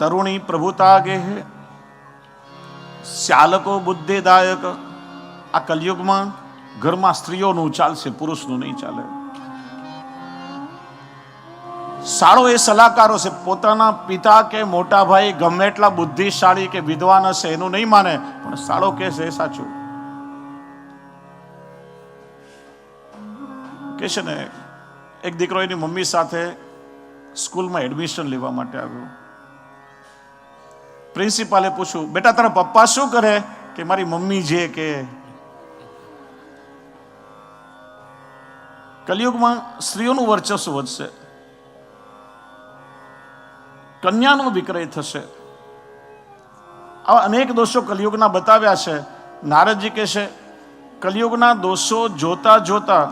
તરુણી પ્રભુતા ગેહ ચાલકો બુદ્ધિદાયક. આ કલયુગમાં ઘરમાં સ્ત્રીઓનું ચાલશે, પુરુષનું નહીં ચાલે. સાળો એ સલાહકારો છે, પોતાના પિતા કે મોટા ભાઈ ગમે એટલા બુદ્ધિશાળી કે વિદ્વાન હશે એનું નહીં માને, પણ સાળો કે છે સાચું. કે છે ને, એક દીકરો એની મમ્મી સાથે સ્કૂલમાં એડમિશન લેવા માટે આવ્યો. પ્રિન્સિપાલે પૂછ્યું, બેટા, તારા પપ્પા શું કરે? કે મારી મમ્મી જે કે. કલયુગમાં સ્ત્રીઓનું વર્ચસ્વ વધશે. કન્યાનો વિક્રય થશે. આવા અનેક દોષો કલયુગના બતાવ્યા છે. નારદજી કહે છે, કલયુગના દોષો જોતા જોતા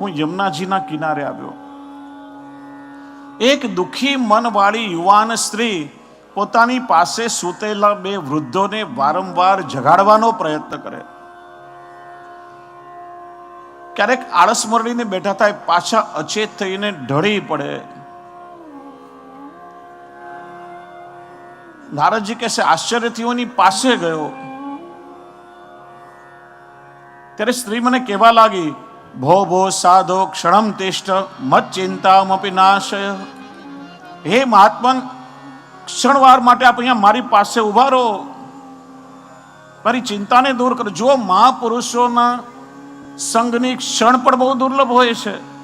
હું યમુનાજીના કિનારે આવ્યો. એક દુઃખી મનવાળી યુવાન સ્ત્રી પોતાની પાસે સૂતેલા બે વૃદ્ધોને વારંવાર જગાડવાનો પ્રયત્ન કરે. ક્યારેક આળસ મરડીને બેઠા થાય, પાછા અચેત થઈને ઢળી પડે. નારદજી કહેશે આશ્ચર્યથીઓની પાસે ગયો. ત્યારે સ્ત્રી મને કહેવા લાગી, ભો ભો, સાધો, ક્ષણમ તેષ્ટ મત ચિંતામપી નાશય. હે મહાત્મન ક્ષણવાર માટે આપ અહીંયા મારી પાસે ઊભા રહો. મારી ચિંતાને દૂર કરો. જો મહાપુરુષોના સંઘની ક્ષણ પણ બહુ દુર્લભ હોય છે.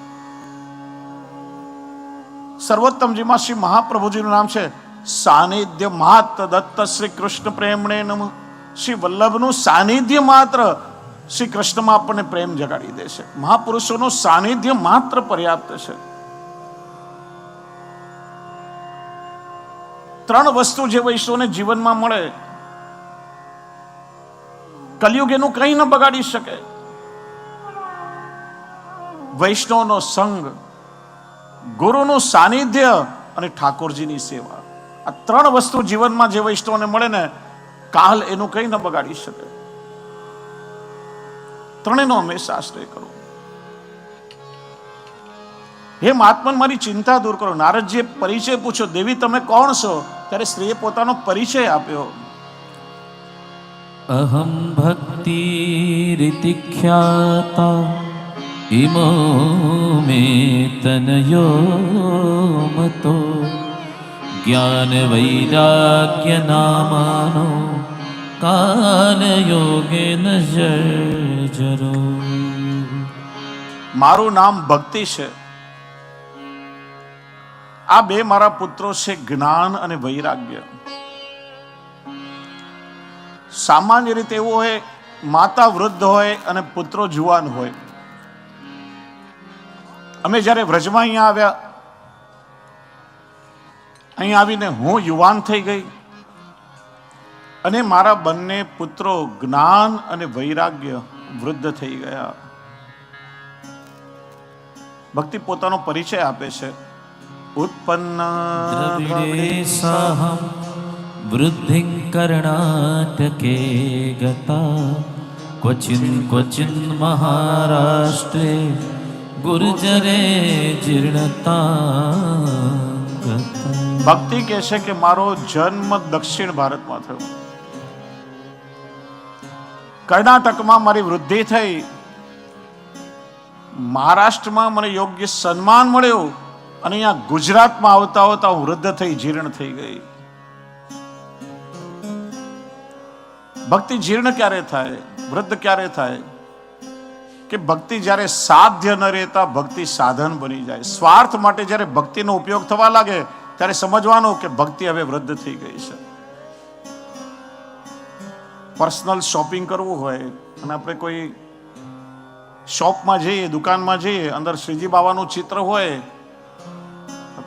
સર્વોત્તમજીમાં શ્રી મહાપ્રભુજીનું નામ છે સાનિધ્ય માત્ર દત્ત શ્રી કૃષ્ણ પ્રેમણે નમ. શ્રી વલ્લભનું સાનિધ્ય માત્ર શ્રી કૃષ્ણમાં આપણને પ્રેમ જગાડી દે છે. મહાપુરુષોનું સાનિધ્ય માત્ર પર્યાપ્ત છે. ત્રણ વસ્તુ જે વૈષ્ણવને જીવનમાં મળે, કલયુગ એનું કંઈ ન બગાડી શકે. વૈષ્ણવનો સંગ ગુરુનું સાનિધ્ય અને ઠાકોરજીની સેવા. આ ત્રણ વસ્તુ જીવનમાં જે વૈષ્ણવને મળે ને, કાલ એનું કંઈ ન બગાડી શકે. ત્રણેયનો હંમેશા આશ્રય કરો. હે મહાત્મા મારી ચિંતા દૂર કરો. નારદજીએ પરિચય પૂછ્યો દેવી તમે કોણ છો? ત્યારે સ્ત્રીએ પોતાનો પરિચય આપ્યો. અહમ ભક્તિરિતિ ખ્યાતા ઇમો મે તનયો મતો જ્ઞાન વૈરાગ્ય નામાનો કાલયોગેન જરૂર મારું નામ ભક્તિ છે. આ બે મારા પુત્રો છે જ્ઞાન અને વૈરાગ્ય. સામાન્ય રીતે એવું હોય, માતા વૃદ્ધ હોય અને પુત્રો જુવાન હોય. અમે જ્યારે વ્રજમાં અહીંયા આવ્યા અહીં આવીને હું યુવાન થઈ ગઈ અને મારા બંને પુત્રો જ્ઞાન અને વૈરાગ્ય વૃદ્ધ થઈ ગયા. ભક્તિ પોતાનો પરિચય આપે છે. ઉત્પન્ન દ્રવિડે સાહમ વૃદ્ધિ કર્ણાટકે ગતા. ક્વચિન ક્વચિન મહારાષ્ટ્રે ગુર્જરે જીર્ણતા ભક્તિ કહે છે કે મારો જન્મ દક્ષિણ ભારતમાં થયો. કર્ણાટકમાં મારી વૃદ્ધિ થઈ. મહારાષ્ટ્રમાં મને યોગ્ય સન્માન મળ્યું. અને અહીંયા ગુજરાતમાં આવતા આવતા હું વૃદ્ધ થઈ, જીર્ણ થઈ ગઈ. ભક્તિ જીર્ણ ક્યારે થાય? વૃદ્ધ ક્યારે થાય? કે ભક્તિ જ્યારે સાધ્ય ન રહેતા, ભક્તિ સાધન બની જાય. સ્વાર્થ માટે જ્યારે ભક્તિનો ઉપયોગ થવા લાગે, ત્યારે સમજવાનું કે ભક્તિ હવે વૃદ્ધ થઈ ગઈ છે. પર્સનલ શોપિંગ કરવું હોય, અને આપણે કોઈ શોપમાં જઈએ, દુકાનમાં જઈએ, અંદર શ્રીજી બાબાનું ચિત્ર હોય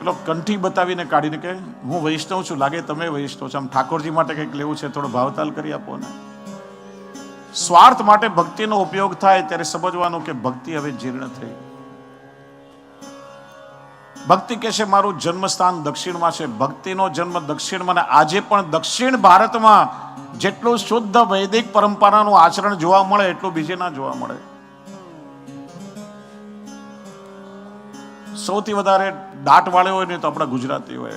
પેલો કંઠી બતાવીને કાઢીને કે હું વૈષ્ણવ છું, લાગે તમે વૈષ્ણવ છો. આમ ઠાકોરજી માટે કંઈક લેવું છે, થોડો ભાવતાલ કરી આપો ને. સ્વાર્થ માટે ભક્તિનો ઉપયોગ થાય ત્યારે સમજવાનું કે ભક્તિ હવે જીર્ણ થઈ. ભક્તિ કે છે મારું જન્મસ્થાન દક્ષિણમાં છે. ભક્તિનો જન્મ દક્ષિણમાં આજે પણ દક્ષિણ ભારતમાં જેટલું શુદ્ધ વૈદિક પરંપરાનું આચરણ જોવા મળે, એટલું બીજે ના જોવા મળે. સૌથી વધારે દાટ વાળે હોય ને તો આપણા ગુજરાતી હોય.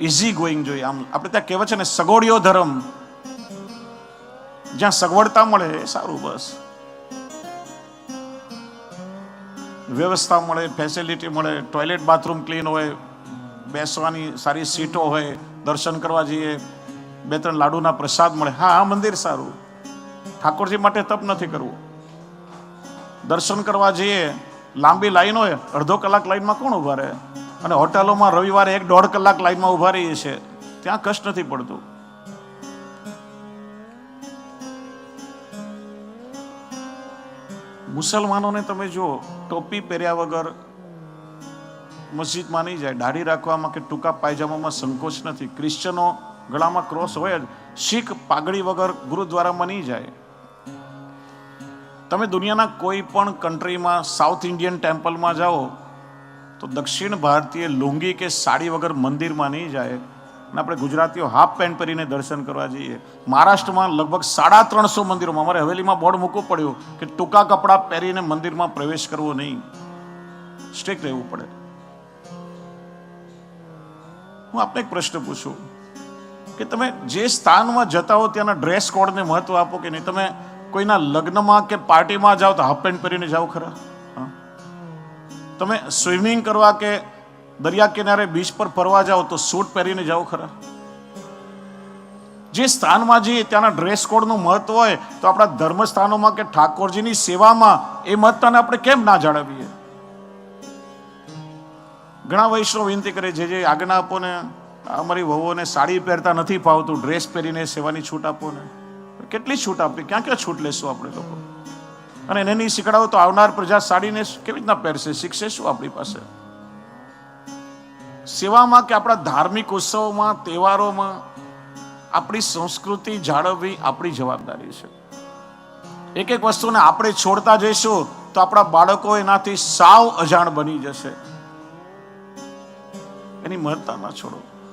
ઇઝી ગોઈંગ જોઈએ. આમ આપણે ત્યાં કહેવાય છે ને, સગવડિયો ધર્મ. જ્યાં સગવડતા મળે સારું બસ. વ્યવસ્થા મળે ફેસિલિટી મળે ટોયલેટ બાથરૂમ ક્લીન હોય, બેસવાની સારી સીટો હોય, દર્શન કરવા જઈએ, બે ત્રણ લાડુના પ્રસાદ મળે. હા, આ મંદિર સારું. ઠાકોરજી માટે તપ નથી કરવું. દર્શન કરવા જઈએ લાંબી લાઈન હોય અડધો કલાક લાઈનમાં કોણ ઊભા રહે? અને હોટલોમાં રવિવારે એક દોઢ કલાક લાઈનમાં ઊભા રહીએ છીએ. ત્યાં કષ્ટ નથી પડતું. મુસલમાનોને તમે જુઓ, ટોપી પહેર્યા વગર મસ્જિદમાં નહીં જાય. દાઢી રાખવામાં કે ટૂંકા પાયજામામાં સંકોચ નથી. ક્રિશ્ચનો ગળામાં ક્રોસ હોય જ. શીખ પાઘડી વગર ગુરુદ્વારામાં નહીં જાય. તમે દુનિયાના કોઈ પણ કન્ટ્રીમાં સાઉથ ઇન્ડિયન ટેમ્પલમાં જાઓ, તો દક્ષિણ ભારતીય લુંગી કે સાડી વગર મંદિરમાં નહીં જાય. અને આપણે ગુજરાતીઓ હાફ પેન્ટ પહેરીને દર્શન કરવા જઈએ. મહારાષ્ટ્રમાં લગભગ સાડા ત્રણસો મંદિરોમાં, અમારે હવેલીમાં બોર્ડ મૂકવું પડ્યું કે ટૂંકા કપડાં પહેરીને મંદિરમાં પ્રવેશ કરવો નહીં. સ્ટ્રિક્ટ રહેવું પડે. હું આપને એક પ્રશ્ન પૂછું કે તમે જે સ્થાનમાં જતા હો, ત્યાંના ડ્રેસ કોડને મહત્વ આપો કે નહીં? તમે કોઈના લગ્નમાં કે પાર્ટીમાં જાઓ તો હાફ પેન્ટ પહેરીને જાઓ ખરા? તમે સ્વિમિંગ કરવા કે દરિયા કિનારે બીચ પર ફરવા જાઓ તો સૂટ પહેરીને જાઓ ખરા? જે સ્થાનમાં જઈએ ત્યાંના ડ્રેસ કોડનું મહત્વ હોય તો આપણા ધર્મ સ્થાનોમાં કે ઠાકોરજીની સેવામાં એ મહત્વને આપણે કેમ ના જાળવીએ? ઘણા વૈષ્ણવ વિનંતી કરે છે, જે આજ્ઞા આપો ને અમારી વહુઓને સાડી પહેરતા નથી ફાવતું ડ્રેસ પહેરીને સેવાની છૂટ આપો ને. કેટલી છૂટ આપી? ક્યાં ક્યાં છૂટ લેશું આપણે લોકો? અને એને નહીં શીખડાવો તો આવનાર પ્રજા સાડીને કેવી રીતના પહેરશે? શીખશે શું આપણી પાસે? સેવામાં કે આપણા ધાર્મિક ઉત્સવોમાં, તહેવારોમાં આપણી સંસ્કૃતિ જાળવવી આપણી જવાબદારી છે. એક એક વસ્તુને આપણે છોડતા જઈશું તો આપણા બાળકો એનાથી સાવ અજાણ બની જશે. એની મહત્તા ના છોડો.